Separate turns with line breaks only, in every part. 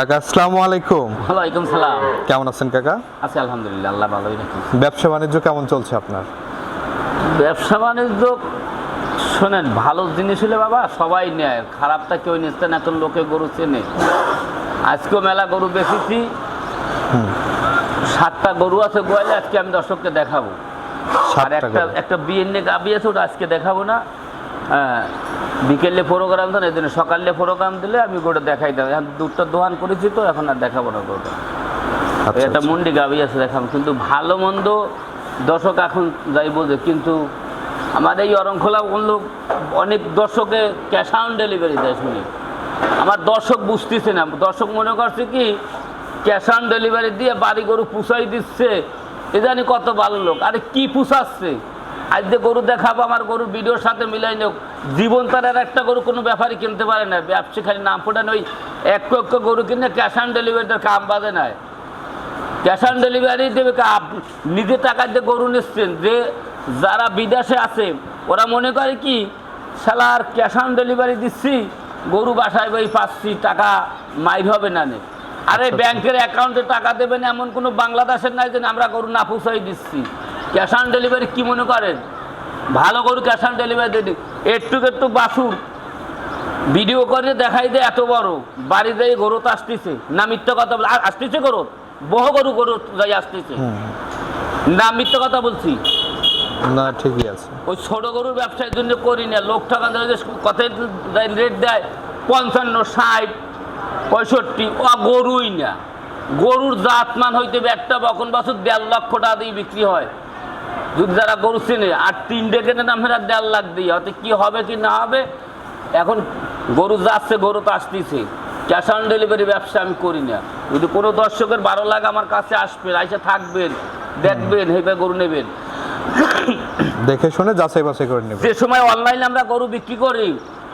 কাকা আসসালামু আলাইকুম।
ওয়ালাইকুম সালাম।
কেমন আছেন কাকা?
আছি আলহামদুলিল্লাহ আল্লাহ ভালোই রাখি।
ব্যবসা বাণিজ্য কেমন চলছে আপনার?
ব্যবসা বাণিজ্য শোনেন ভালো জিনিস হলে বাবা সবাই নেয় খারাপটা কেউ নিচ্ছে না এখন লোকে গরু চেনে। আজকেও মেলা গরু বেচেছি। সাতটা গরু আছে গোয়ালে আজকে আমি দর্শককে দেখাবো। আর একটা একটা বিয়ের নিয়ে গাবি আছে ওটা আজকে দেখাবো না। হ্যাঁ বিকেলে প্রোগ্রাম দেন জন্য সকালে প্রোগ্রাম দিলে আমি গোটা দেখাই দেবো এখন দুধটা দোকান করেছি তো এখন আর দেখাবো না গরুটা
আচ্ছা,
একটা
আচ্ছা।
মন্ডি গাবি আছে দেখাম কিন্তু ভালো মন্দ দর্শক এখন যাই বোঝে কিন্তু আমার এই অরংখোলা লোক অনেক দর্শকে ক্যাশ অন ডেলিভারি দেয় শুনি। আমার দর্শক বুঝতেছে না। দর্শক মনে করছে কি ক্যাশ অন ডেলিভারি দিয়ে বাড়ি গরু পুষাই দিচ্ছে এ জানি কত ভালো লোক। আরে কি পুষাচ্ছে? আজ যে গরু দেখাবো আমার গরুর ভিডিওর সাথে মিলাই নোক জীবন তার আর একটা গরু কোনো ব্যাপারই কিনতে পারে না। ব্যবসা খালি নাম ফোটান ওই এক এক গরু কিনে ক্যাশ অন ডেলিভারিটার কাম বাদে নেয় ক্যাশ অন ডেলিভারি দেবে নিজে টাকা দিয়ে গরু নিচ্ছেন যে যারা বিদেশে আছে ওরা মনে করে কি শালার ক্যাশ অন ডেলিভারি দিচ্ছি গরু বাসায় বই পাচ্ছি টাকা মাইর হবে না নে। আরে
আচ্ছা।
ব্যাংকের অ্যাকাউন্টে টাকা দেবেন এমন কোনো বাংলাদেশের নাই যে আমরা গরু না পুষাই দিচ্ছি। ক্যাশ অন ডেলিভারি কী মনে করেন? ভালো গরু ক্যাশ অন ডেলিভারি দিয়ে দিই একটু একটু বাসুর। ভিডিও করে দেখাই দে এত বড়। বাড়ি যাই গরু তো আসতেছে। না মিথ্যা কথা বলে আসতেছে গরু? বহু গরু গরু যাই আসতেছে।
হুম,
না মিথ্যা কথা বলছি?
না ঠিকই আছে।
ওই ছোট গরুর ব্যবসার জন্য করি না। লোক টাকা দেয় যে রেট দেয় পঞ্চান্ন ষাট পঁয়ষট্টি ও গরুই না। গরুর জাতমান হইতে একটা বকন বছর দেড় লক্ষ টাকা দিয়ে বিক্রি হয়। যদি যারা গরু চেনে আর তিনটে কেনে দাম ফেরা দেড় লাখ দিয়ে হয়তো কি হবে কি না হবে এখন গরু যাচ্ছে গরু তো আসতেছে। ক্যাশ অন ডেলিভারি ব্যবসা আমি করি না। যদি কোনো দর্শকের বারো লাখ আমার কাছে আসবেন আইসে থাকবেন দেখবেন হেবে গরু নেবেন।
দেখে শুনে যাচাই বাছাই করে নেবে
যে সময় অনলাইনে আমরা গরু বিক্রি করি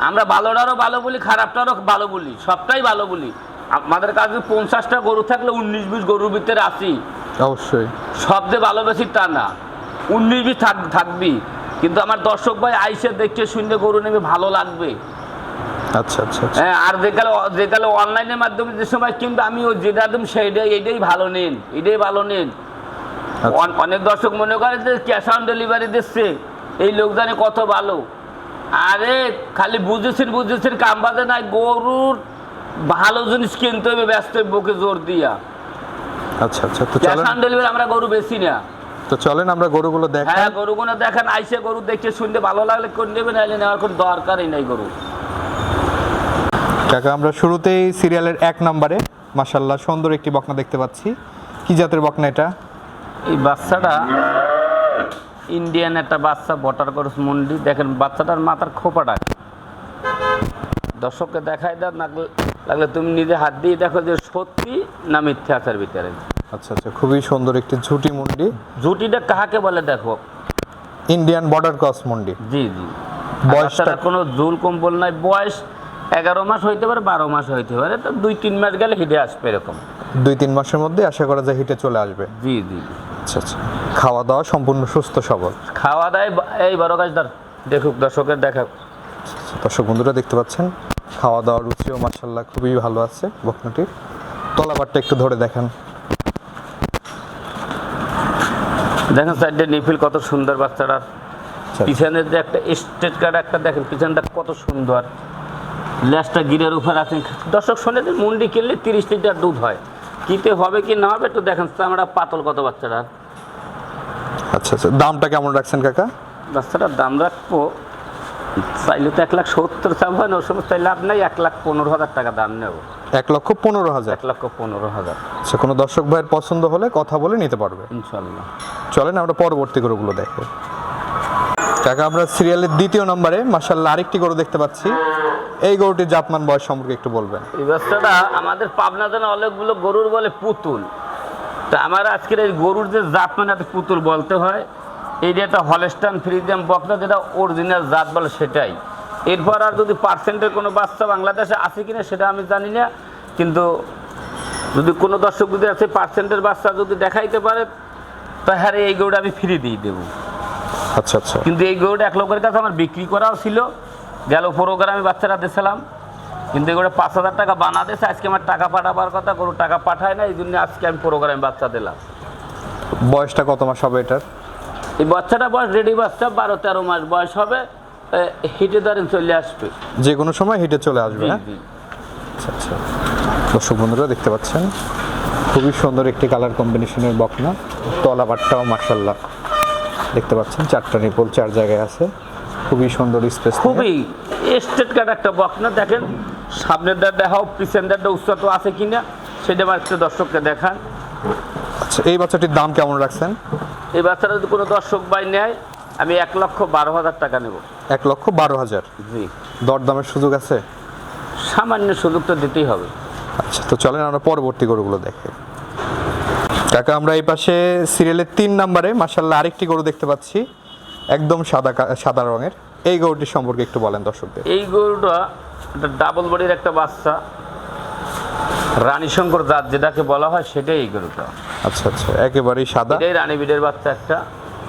আমরা ভালোটারও ভালো বলি খারাপটারও ভালো বলি সবটাই ভালো বলি। আমাদের কাছে পঞ্চাশটা গরু থাকলে উনিশ বিশ গরুর ভিতরে আসি
অবশ্যই।
সবচেয়ে ভালো বেশি তা না। উনিশ বিশ থাক থাকবি। কিন্তু আমার দর্শক ভাই আইসে দেখে শুনলে গরু নেবে ভালো লাগবে।
আচ্ছা আচ্ছা আচ্ছা।
হ্যাঁ আর যেকালে যেকালে অনলাইনের মাধ্যমে যে সময় কিন্তু আমি ওই যেটা একদম সেইটাই এইটাই ভালো নেন এটাই ভালো নেন।
আচ্ছা।
অনেক দর্শক মনে করে যে ক্যাশ অন ডেলিভারি দিচ্ছে এই লোকজানে কত ভালো। আরে খালি বুঝেছেন বুঝেছেন কাম বাজে নাই গরুর ভালো জিনিস কিনতে হবে ব্যস্ত বুকে জোর দিয়া।
আচ্ছা আচ্ছা তো
ক্যাশ অন ডেলিভারি আমরা গরু বেশি না।
তো চলেন আমরা গরুগুলো দেখাই।
হ্যাঁ গরুগুলো দেখেন আইসে গরু দেখে শুনতে ভালো লাগলে করে নেবে নাইলে নেওয়ার কোনো দরকারই নাই গরু।
কাকা আমরা শুরুতেই সিরিয়ালের এক নম্বরে। মাসাল্লাহ সুন্দর একটি বকনা দেখতে পাচ্ছি। কি জাতের বকনা এটা?
এই বাচ্চাটা ইন্ডিয়ান একটা বাচ্চা বটার করস মন্ডি। দেখেন বাচ্চাটার মাথার খোপাটা। দর্শককে দেখাই দাও লাগলে লাগলে তুমি নিজে হাত দিয়ে দেখো যে সত্যি না মিথ্যে আচার ভিতরে।
আচ্ছা আচ্ছা খুবই সুন্দর একটি ঝুটি মুন্ডি।
ঝুটিটা কাহাকে বলে দেখো?
ইন্ডিয়ান বর্ডার ক্রস মুন্ডি।
জি জি।
বয়সটা-
কোনো ঝুল কম্বল নাই বয়স এগারো মাস হইতে পারে বারো মাস হইতে পারে তো দুই তিন মাস গেলে হিটে আসবে এরকম।
দুই তিন মাসের মধ্যে আশা করা যায় হিটে চলে আসবে।
জি জি।
আচ্ছা আচ্ছা। খাওয়া দাওয়া সম্পূর্ণ সুস্থ সবল।
খাওয়া দাওয়ায় এই বারো গাছ ধর দেখুক দর্শকের দেখাক।
দর্শক বন্ধুরা দেখতে পাচ্ছেন খাওয়া দাওয়ার রুচিও মার্শাল্লাহ খুবই ভালো আছে বকনাটির। তলাবারটা একটু ধরে দেখেন।
দেখেন সাইডে নিফিল কত সুন্দর বাচ্চাটার
আচ্ছা,
পিছনের যে একটা স্টেট কার্ড একটা দেখেন পিছনটা কত সুন্দর। ল্যাসটা গিরের উপর আছেন দর্শক শোনে যে মুন্ডি কিনলে তিরিশ লিটার দুধ হয়। কিতে হবে কি না হবে একটু দেখেন আমরা পাতল কত বাচ্চাটার
আচ্ছা আচ্ছা দামটা কেমন রাখছেন কাকা?
বাচ্চাটার দাম রাখব। চাইলে তো এক লাখ সত্তর চাপ হয় না ওর সময় চাইলে লাভ নাই এক লাখ পনেরো হাজার টাকা দাম নেব।
এক লক্ষ পনেরো হাজার।
এক লক্ষ পনেরো হাজার।
আচ্ছা কোনো দর্শক ভাইয়ের পছন্দ হলে কথা বলে নিতে পারবে।
ইনশাল্লাহ
চলেন আমরা পরবর্তী গরুগুলো দেখো। কাকা আমরা সিরিয়ালের দ্বিতীয় নম্বরে মার্শাল্লাহ আরেকটি গরু দেখতে পাচ্ছি। এই গরুটির জাপমান বয়স সম্পর্কে একটু বলবেন।
এই বাচ্চাটা আমাদের পাবনা জানা অনেকগুলো গরুর বলে পুতুল। তা আমার আজকের এই গরুর যে জাত মানে একটা পুতুল বলতে হয় এই যে একটা হলেস্টান ফ্রিজিয়াম বকনা যেটা অরিজিনাল জাত বলে সেটাই। এরপর আর যদি পার্সেন্টের কোনো বাচ্চা বাংলাদেশে আছে কিনা সেটা আমি জানি না। কিন্তু যদি কোনো দর্শক যদি আছে পার্সেন্টের বাচ্চা যদি দেখাইতে পারে তাহলে এই গরুটা আমি ফ্রি দিয়ে দেবো।
আচ্ছা আচ্ছা।
কিন্তু এই গরুটা এক লোকের কাছে আমার বিক্রি করাও ছিল। গেল প্রোগ্রামে বাচ্চারা দিয়েছিলাম। কিন্তু এগুলো পাঁচ হাজার টাকা বানাতেছে আজকে আমার টাকা পাঠাবার কথা গরু টাকা পাঠায় না এই জন্য আজকে আমি প্রোগ্রামে বাচ্চা দিলাম।
বয়সটা কত মাস হবে এটার?
এই বাচ্চাটা বয়স রেডি বাচ্চা বারো তেরো মাস বয়স হবে হিটে ধরেন চলে আসবে।
যে কোনো সময় হিটে চলে আসবে হ্যাঁ? দর্শক বন্ধুরা দেখতে পাচ্ছেন? খুবই সুন্দর একটি কালার কম্বিনেশনের বকনা। তলাবারটাও মার্শাল্লাহ দেখতে পাচ্ছেন চারটা নিপল চার জায়গায় আছে। খুবই সুন্দর স্পেস
খুবই স্টেট কাট একটা বকনা দেখেন। সামনের দাঁড় দেখাও পিছনের দাঁড়টা উচ্চত আছে কিনা সেটা আমার একটু দর্শককে দেখান।
আচ্ছা এই বাচ্চাটির দাম কেমন রাখছেন?
এই বাচ্চাটা যদি কোনো দর্শক বাই নেয় আমি এক লক্ষ বারো হাজার টাকা নেব।
এক লক্ষ বারো হাজার?
জি।
দরদামের সুযোগ আছে?
সামান্য সুযোগ তো দিতেই হবে।
আচ্ছা তো চলেন আমরা পরবর্তী গরুগুলো দেখি। কাকা আমরা এই পাশে সিরিয়ালের তিন নম্বরে মাসাল্লাহ আরেকটি গরু দেখতে পাচ্ছি। একদম সাদা সাদা রঙের। এই গরুটির সম্পর্কে একটু বলেন দর্শকদের।
এই গরুটা একটা ডাবল বডির একটা বাচ্চা। রানী শঙ্কর জাত যেটাকে বলা হয় সেটাই এই গরুটা।
আচ্ছা আচ্ছা একেবারেই সাদা।
এটাই রানী বিডের বাচ্চা একটা।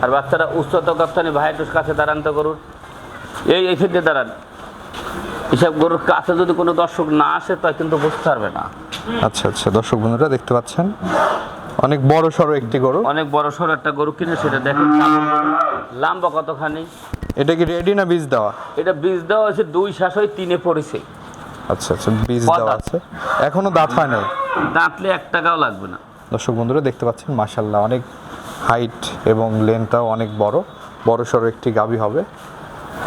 আর বাচ্চাটা উচ্চত গপ্তানি ভাই একটু কাছে দাঁড়ান তো গরুর। এই এই ক্ষেত্রে দাঁড়ান। এসব গরুর কাছে যদি কোনো দর্শক না আসে তা কিন্তু বুঝতে পারবে না।
আচ্ছা আচ্ছা। দর্শক বন্ধুরা দেখতে পাচ্ছেন? অনেক বড় সড়ো একটি গরু।
অনেক বড় সড়ো একটা গরু কিনে সেটা দেখেন। লম্বা কতখানি?
এটা কি রেডি না বীজ দেওয়া?
এটা বীজ দেওয়া হয়েছে দুই হয়ে তিনে পড়েছে।
আচ্ছা আচ্ছা। বীজ দেওয়া
আছে?
আছে। এখনও দাঁত হয় নাই?
দাঁতলে এক টাকাও লাগবে না।
দর্শক বন্ধুরা দেখতে পাচ্ছেন? মাশাল্লাহ অনেক হাইট এবং লেন্থটাও অনেক বড়। বড় সড়ো একটি গাবি হবে।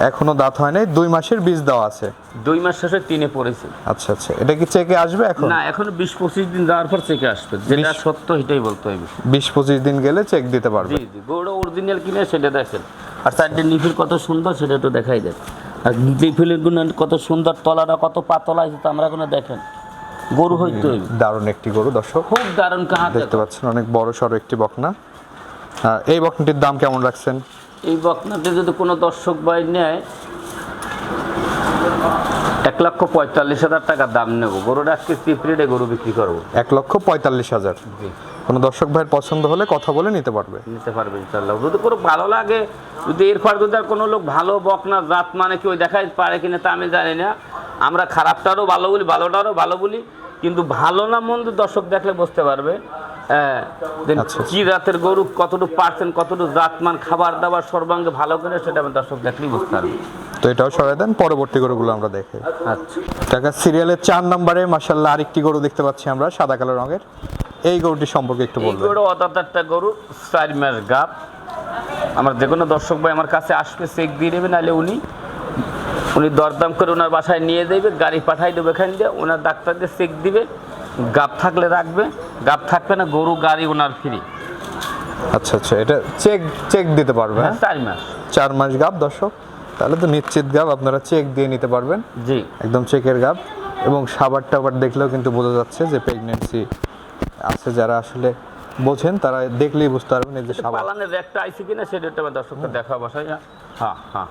এখনও দাঁত হয় নাই দুই মাসের বীজ দেওয়া আছে।
দুই মাস শেষে তিনে পড়েছে।
আচ্ছা আচ্ছা এটা কি চেকে আসবে এখন?
না এখন বিশ পঁচিশ দিন যাওয়ার পর চেকে আসবে যেটা সত্য এটাই বলতে হবে।
বিশ পঁচিশ দিন গেলে চেক দিতে পারবে।
জি জি অরিজিনাল কিনে সেটা দেখেন। আর সাইডের নিফিল কত সুন্দর সেটা তো দেখাই দেন। আর নিফিলের গুণ কত সুন্দর তলাটা কত পাতলা আছে তো আমরা কোনো দেখেন। গরু হইতে
দারুণ একটি গরু দর্শক।
খুব দারুণ কাহাতে
দেখতে পাচ্ছেন অনেক বড় সড়ো একটি বকনা। এই বকনাটির দাম কেমন রাখছেন?
এই বকনাতে যদি কোনো দর্শক ভাই নেয় এক লক্ষ পঁয়তাল্লিশ হাজার টাকা দাম নেব। গরুটা আজকে চিপ রেটে গরু বিক্রি করব।
এক লক্ষ পঁয়তাল্লিশ হাজার। কোনো দর্শক ভাইয়ের পছন্দ হলে কথা বলে নিতে পারবে।
নিতে পারবে ইনশাল্লাহ যদি কোনো ভালো লাগে যদি এরপর যদি আর কোনো লোক ভালো বকনা জাত মানে কেউ দেখাই পারে কিনা তা আমি জানি না। আমরা খারাপটারও ভালো বলি ভালোটারও ভালো বলি। কিন্তু ভালো না মন্দ দর্শক দেখলে বুঝতে পারবে। কি জাতের গরু কতটুকু পার্সেন্ট কতটুকু জাতমান খাবার দাবার সর্বাঙ্গে ভালো করে সেটা আমি দর্শক দেখলেই বুঝতে পারবে।
তো এটাও সরাই দেন পরবর্তী গরুগুলো আমরা দেখে।
আচ্ছা।
টাকা সিরিয়ালের চার নম্বরে মাসাল্লাহ আরেকটি গরু দেখতে পাচ্ছি আমরা সাদা কালো রঙের। এই গরুটি সম্পর্কে একটু
এই
বলবেন।
গরু অর্থাৎ একটা গরু চার মাস গাপ আমার যে কোনো দর্শক ভাই আমার কাছে আসবে চেক দিয়ে দেবে নাহলে উনি উনি দরদাম করে ওনার বাসায় নিয়ে দেবে গাড়ি পাঠাই দেবে এখান দিয়ে ওনার ডাক্তার দিয়ে চেক দিবে গাপ থাকলে রাখবে। গাপ থাকবে না গরু গাড়ি ওনার ফ্রি
আচ্ছা আচ্ছা এটা চেক চেক দিতে পারবে
হ্যাঁ
হ্যাঁ?
চার মাস।
চার মাস গাব দর্শক। তাহলে তো নিশ্চিত গাব আপনারা চেক দিয়ে নিতে পারবেন।
জি।
একদম চেকের গাব। এবং সাবার টাবার দেখলেও কিন্তু বোঝা যাচ্ছে যে প্রেগনেন্সি আছে যারা আসলে বোঝেন তারা দেখলেই বুঝতে পারবেন এই যে সাবার
পালানের একটা আইসি কিনা সেটা একটু দর্শককে দেখা বাসায় হ্যাঁ হ্যাঁ।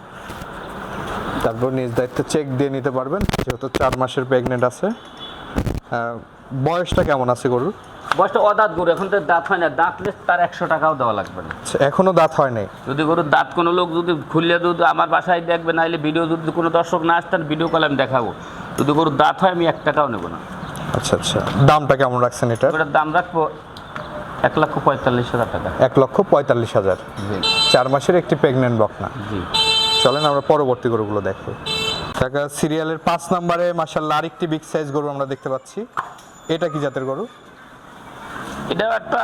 তারপর নিজ দায়িত্বে চেক দিয়ে নিতে পারবেন যেহেতু চার মাসের প্রেগনেন্ট আছে। আহ, বয়সটা কেমন আছে গরুর?
বয়সটা অদাঁত গরু এখন তো দাঁত হয় না। দাঁতলে তার একশো টাকাও দেওয়া লাগবে না।
আচ্ছা, এখনও দাঁত হয় নাই?
যদি গরুর দাঁত কোনো লোক যদি খুললে যদি আমার বাসায় দেখবে না হলে ভিডিও যদি কোনো দর্শক না আসতেন ভিডিও কলে আমি দেখাবো। যদি গরুর দাঁত হয় আমি এক টাকাও নেব না।
আচ্ছা আচ্ছা। দামটা কেমন রাখছেন এটা
ওটার দাম রাখব এক লক্ষ পঁয়তাল্লিশ হাজার টাকা।
এক লক্ষ পঁয়তাল্লিশ হাজার।
জি।
চার মাসের একটি প্রেগনেন্ট বকনা।
জি।
চলেন আমরা পরবর্তী গরুগুলো দেখব সিরিয়ালের পাঁচ নম্বরে মাসাল্লাহ আরেকটি বিগ সাইজ গরু আমরা দেখতে পাচ্ছি। এটা কি জাতের গরু?
এটা একটা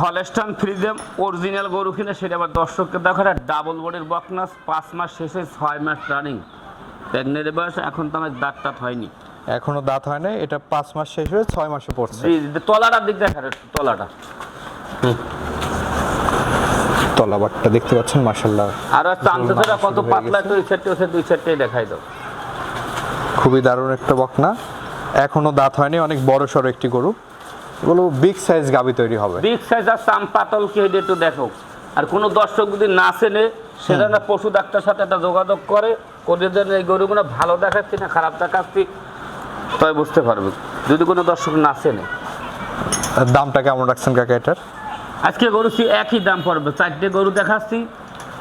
হলেস্টান ফ্রিজেম অরিজিনাল গরু কিনে সেটা আবার দর্শককে দেখো একটা ডাবল বডির বকনাস পাঁচ মাস শেষে ছয় মাস রানিং প্রেগনেন্টের বয়স এখন তো আমার দাঁত টাত হয়নি।
এখনও দাঁত হয় না এটা পাঁচ মাস শেষ হয়ে ছয় মাসে পড়ছে।
তলাটার দিক দেখার তলাটা।
তলাবারটা দেখতে পাচ্ছেন মাসাল্লাহ
আর চান্সেসটা কত পাতলা। একটু সেটে দুই সেটটাই দেখাই দাও।
খুবই দারুণ একটা বকনা। এখনও দাঁত হয়নি অনেক বড় সড়ো একটি গরু। এগুলো বিগ সাইজ গাবি তৈরি হবে।
বিগ সাইজ আর সাম পাতল কি হইলে একটু দেখো। আর কোনো দর্শক যদি না চেনে সেটা না পশু ডাক্তার সাথে একটা যোগাযোগ করে করে যেন এই গরুগুলো ভালো দেখাচ্ছি না খারাপ দেখাচ্ছি তাই বুঝতে পারবে। যদি কোনো দর্শক না চেনে।
দামটা কেমন রাখছেন কাকা এটার?
আজকে গরু একই দাম পড়বে। চারটে গরু দেখাচ্ছি।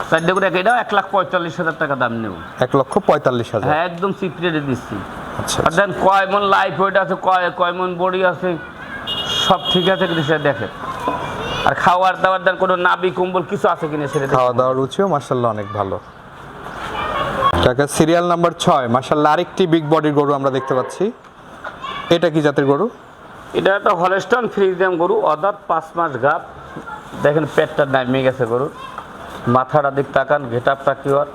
চারটে গরু এক এটাও এক লাখ পঁয়তাল্লিশ হাজার টাকা দাম নেব।
এক লক্ষ পঁয়তাল্লিশ হাজার।
হ্যাঁ একদম চিপ রেটে দিচ্ছি। আর দেন কয় মন লাইফ ওয়েট আছে কয় কয় মন বডি আছে সব ঠিক আছে কিনা সেটা দেখে আর খাওয়ার দাওয়ার দেন কোনো নাবি কম্বল কিছু আছে কিনা সেটা
খাওয়া দাওয়ার রুচিও মার্শাল্লাহ অনেক ভালো। কাকা সিরিয়াল নাম্বার ছয় মার্শাল্লাহ আরেকটি বিগ বডির গরু আমরা দেখতে পাচ্ছি। এটা কি জাতের গরু?
এটা একটা হলেস্টন ফ্রিজিয়াম গরু অদার পাঁচ মাস গাপ দেখেন পেটটা নামিয়ে গেছে গরুর। মাথাটা দিক তাকান ঘেটাপটা কি আর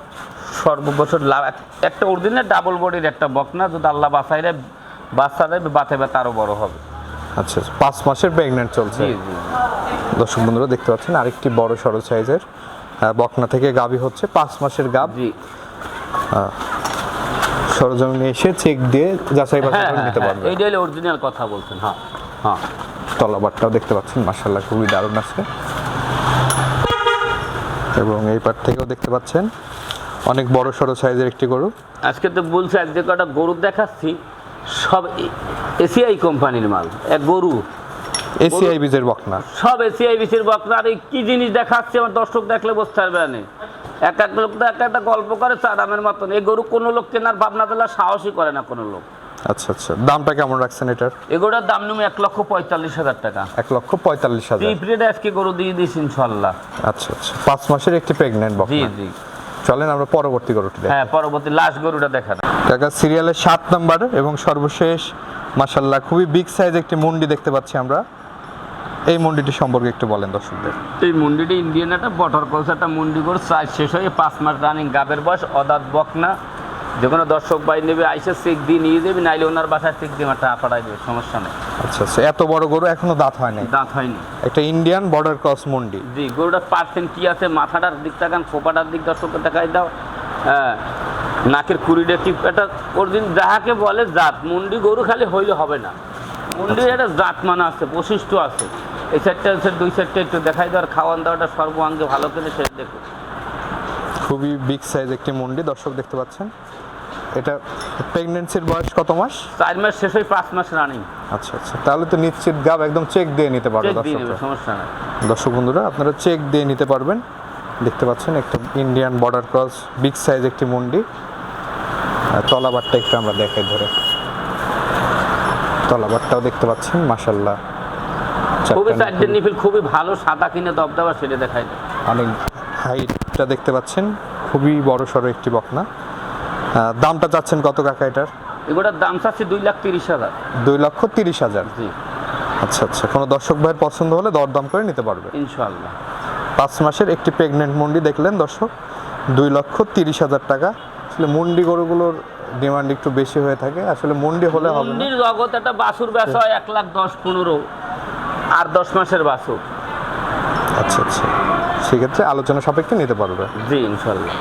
সর্ববছর লাভ একটা অরিজিনাল ডাবল বডির একটা বকনা যদি আল্লাহ বাসাইলে বাচ্চা দেবে বাতে বাতে আরও বড় হবে।
আচ্ছা পাঁচ মাসের প্রেগনেন্ট চলছে। দর্শক বন্ধুরা দেখতে পাচ্ছেন আরেকটি বড় সড়ো সাইজের বকনা থেকে গাভী হচ্ছে পাঁচ মাসের গাব।
জি।
সরজমিনে এসে চেক দিয়ে যাচাই বাছাই
হ্যাঁ হ্যাঁ
নিতে
হ্যাঁ,
পারবে।
এইটা হলো অরিজিনাল কথা বলছেন হ্যাঁ হ্যাঁ।
তলাবারটাও দেখতে পাচ্ছেন মার্শাল্লাহ খুবই দারুণ আছে এবং এই পার থেকেও দেখতে পাচ্ছেন অনেক বড় সড়ো সাইজের একটি গরু।
আজকে তো বলছে এক যে কটা গরু দেখাচ্ছি সব এসিআই কোম্পানির মাল এক গরু।
এসিআই বীজের বকনা।
সব এসিআই বিসির বক্তা আর এই কি জিনিস দেখাচ্ছে আমার দর্শক দেখলে বুঝতে পারবে না। এক এক লোক তো এক একটা গল্প করে চারামের মতন। এই গরু কোনো লোক কেনার ভাবনা দিলে সাহসই করে না কোনো লোক।
আচ্ছা আচ্ছা। দামটা কেমন রাখছেন এটার?
এগুলোর দাম নেবে এক লক্ষ পঁয়তাল্লিশ হাজার টাকা।
এক লক্ষ পঁয়তাল্লিশ হাজার।
আজকে গরু দিয়ে দিস ইনশাল্লাহ
আচ্ছা আচ্ছা। পাঁচ মাসের একটি প্রেগনেন্ট
জি
বকনা।
জি।
চলেন আমরা পরবর্তী গরুটি
হ্যাঁ পরবর্তী লাস্ট গরুটা দেখান।
কাকা সিরিয়ালের সাত নাম্বার এবং সর্বশেষ মাসাল্লাহ খুবই বিগ সাইজ একটি মুন্ডি দেখতে পাচ্ছি আমরা। এই মুন্ডিটি সম্পর্কে একটু বলেন দর্শকদের।
এই মুন্ডিটি ইন্ডিয়ান একটা বটর কলস একটা মুন্ডি গরু সাইজ শেষ হয়ে পাঁচ মাস রানিং গাবের বয়স অদাত বকনা যে কোনো দর্শক বাই নেবে আইসে চেক দিয়ে নিয়ে যাবে নাইলে ওনার বাসায় চেক দিয়ে একটা পাঠাই দেবে সমস্যা নেই।
আচ্ছা আচ্ছা এত বড় গরু এখনও দাঁত হয় নাই
দাঁত হয়নি।
একটা ইন্ডিয়ান বর্ডার ক্রস মন্ডি।
জি গরুটার পার্সেন্ট কি আছে মাথাটার দিক তাকান খোপাটার দিক দর্শককে দেখাই দাও। হ্যাঁ নাকের কুড়িটা কি একটা অরিজিন যাহাকে বলে জাত মুন্ডি গরু খালি হইলে হবে না। মুন্ডির একটা জাত মানা আছে বৈশিষ্ট্য আছে। এই সাইডটা দুই সাইডটা একটু দেখাই দেওয়ার খাওয়ান দাওয়াটা সর্বাঙ্গে ভালো করে সেটা দেখো।
খুবই বিগ সাইজ একটি মুন্ডি দর্শক দেখতে পাচ্ছেন। এটা প্রেগনেন্সির বয়স কত মাস?
চার মাস শেষ হয়ে পাঁচ মাস রানিং
আচ্ছা আচ্ছা। তাহলে তো নিশ্চিত গাব একদম চেক দিয়ে নিতে পারবে
সমস্যা নাই।
দর্শক বন্ধুরা আপনারা চেক দিয়ে নিতে পারবেন। দেখতে পাচ্ছেন একটা Indian border cross big size একটি মুন্ডি। তলাবারটা একটু আমরা দেখাই ধরে। তলাবারটাও দেখতে পাচ্ছেন মাসাল্লাহ
খুবই চারটে নিফিল খুবই ভালো সাদা কিনে দবদবা সেটা দেখাই।
অনেক হাইটটা দেখতে পাচ্ছেন। খুবই বড় সড়ো একটি বকনা। দামটা চাচ্ছেন কত কাকা এটার?
এগুলোর দাম চাচ্ছি দুই লাখ তিরিশ হাজার।
দুই লক্ষ তিরিশ হাজার?
জি।
আচ্ছা আচ্ছা। কোনো দর্শক ভাইয়ের পছন্দ হলে দরদাম করে নিতে পারবে।
ইনশাল্লাহ
পাঁচ মাসের একটি প্রেগনেন্ট মুন্ডি দেখলেন দর্শক। দুই লক্ষ তিরিশ হাজার টাকা। আসলে মুন্ডি গরুগুলোর ডিমান্ড একটু বেশি হয়ে থাকে। আসলে মুন্ডি হলে হবে
মুন্ডির জগৎ একটা বাছুর বেচা হয় এক লাখ দশ পনেরো। আর দশ মাসের বাছুর।
আচ্ছা আচ্ছা। সেক্ষেত্রে আলোচনা সাপেক্ষে নিতে পারবে।
জি ইনশাল্লাহ।